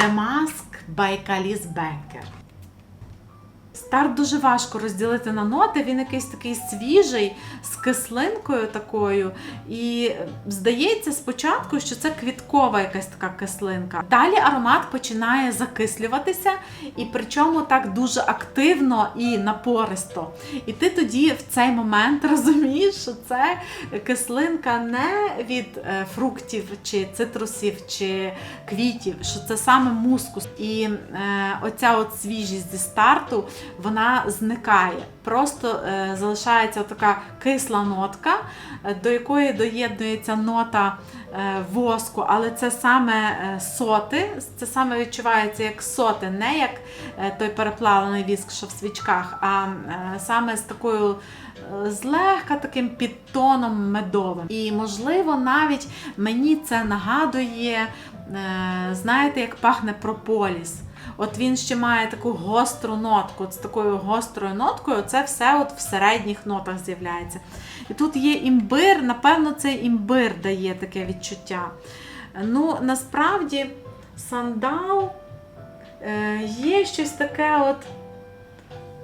The Mask by Kalis Banker. Старт дуже важко розділити на ноти. Він якийсь такий свіжий, з кислинкою такою. І здається спочатку, що це квіткова якась така кислинка. Далі аромат починає закислюватися, і причому так дуже активно і напористо. І ти тоді в цей момент розумієш, що це кислинка не від е, фруктів чи цитрусів чи квітів, що це саме мускус. І е, оця от свіжість зі старту вона зникає. Просто е, залишається така кисла нотка, е, до якої доєднується нота е, воску, але це саме соти, це саме відчувається як соти, не як той переплавлений віск, що в свічках, а саме з такою злегка таким підтоном медовим. І можливо, навіть мені це нагадує, знаєте, як пахне прополіс. От він ще має таку гостру нотку. От з такою гострою ноткою це все от в середніх нотах з'являється. І тут є імбир, напевно, цей імбир дає таке відчуття. Ну, насправді, сандал е, є щось таке от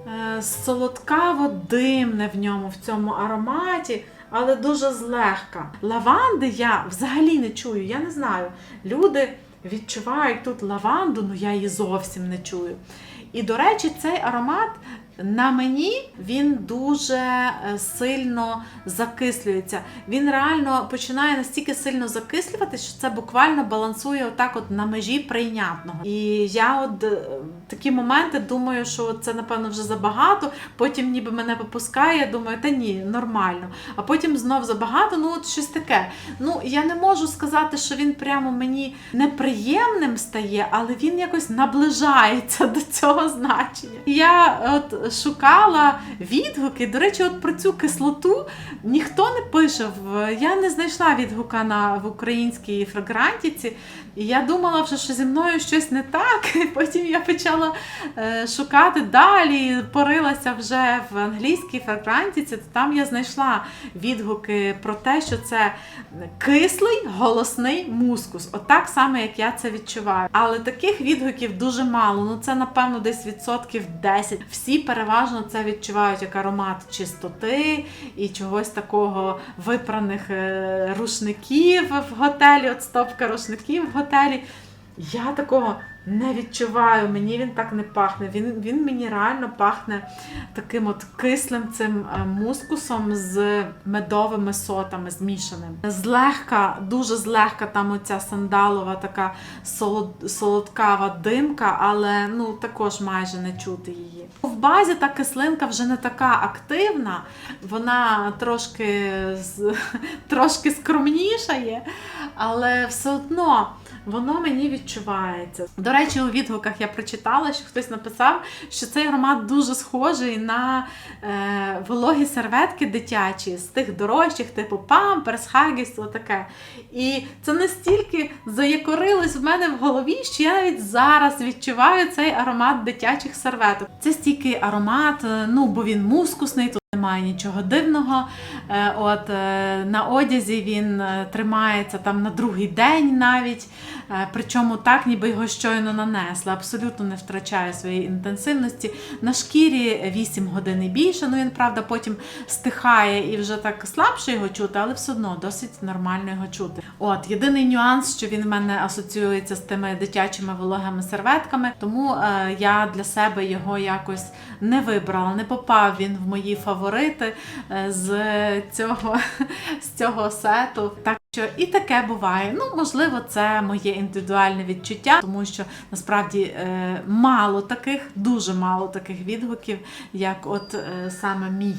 е, солодкаво-димне в ньому, в цьому ароматі, але дуже злегка. Лаванди я взагалі не чую, я не знаю. Люди відчувають тут лаванду, ну я її зовсім не чую. І, до речі, цей аромат на мені він дуже е, сильно закислюється. Він реально починає настільки сильно закислюватися, що це буквально балансує отак от на межі прийнятного. І я от е, такі моменти думаю, що це напевно вже забагато. Потім ніби мене попускає, думаю, та ні, нормально. А потім знов забагато, ну от щось таке. Ну я не можу сказати, що він прямо мені неприємним стає, але він якось наближається до цього значення. Я от шукала відгуки. До речі, от про цю кислоту ніхто не пише. Я не знайшла відгука на в українській фрагрантіці. І я думала вже, що зі мною щось не так. Потім я почала е, шукати далі, порилася вже в англійській фрагрантіці, то там я знайшла відгуки про те, що це кислий голосний мускус. Отак саме, як я це відчуваю. Але таких відгуків дуже мало. Ну це, напевно, десь відсотків 10. Всі переважно це відчувають як аромат чистоти і чогось такого випраних е, рушників в готелі, от стопка рушників в готелі. Я такого не відчуваю, мені він так не пахне. Він, він мені реально пахне таким от кислим цим е, мускусом з медовими сотами змішаним. Злегка, дуже злегка там оця сандалова така солод, солодкава димка, але ну також майже не чути її. Базі та кислинка вже не така активна, вона трошки, трошки скромніша є, але все одно. Воно мені відчувається. До речі, у відгуках я прочитала, що хтось написав, що цей аромат дуже схожий на е, вологі серветки дитячі, з тих дорожчих, типу Pampers, Huggies, таке. І це настільки заякорилось в мене в голові, що я навіть зараз відчуваю цей аромат дитячих серветок. Це стільки аромат, е, ну бо він мускусний. Немає нічого дивного. Е, От е, на одязі він е, тримається там на другий день навіть. Причому так, ніби його щойно нанесли, абсолютно не втрачає своєї інтенсивності. На шкірі 8 годин і більше. Ну він, правда, потім стихає і вже так слабше його чути, але все одно досить нормально його чути. От єдиний нюанс, що він в мене асоціюється з тими дитячими вологими серветками, тому я для себе його якось не вибрала, не попав він в мої фаворити е, з цього, з цього сету. Так що і таке буває. Ну, можливо, це моє індивідуальне відчуття, тому що насправді е, мало таких, дуже мало таких відгуків, як от е, саме мій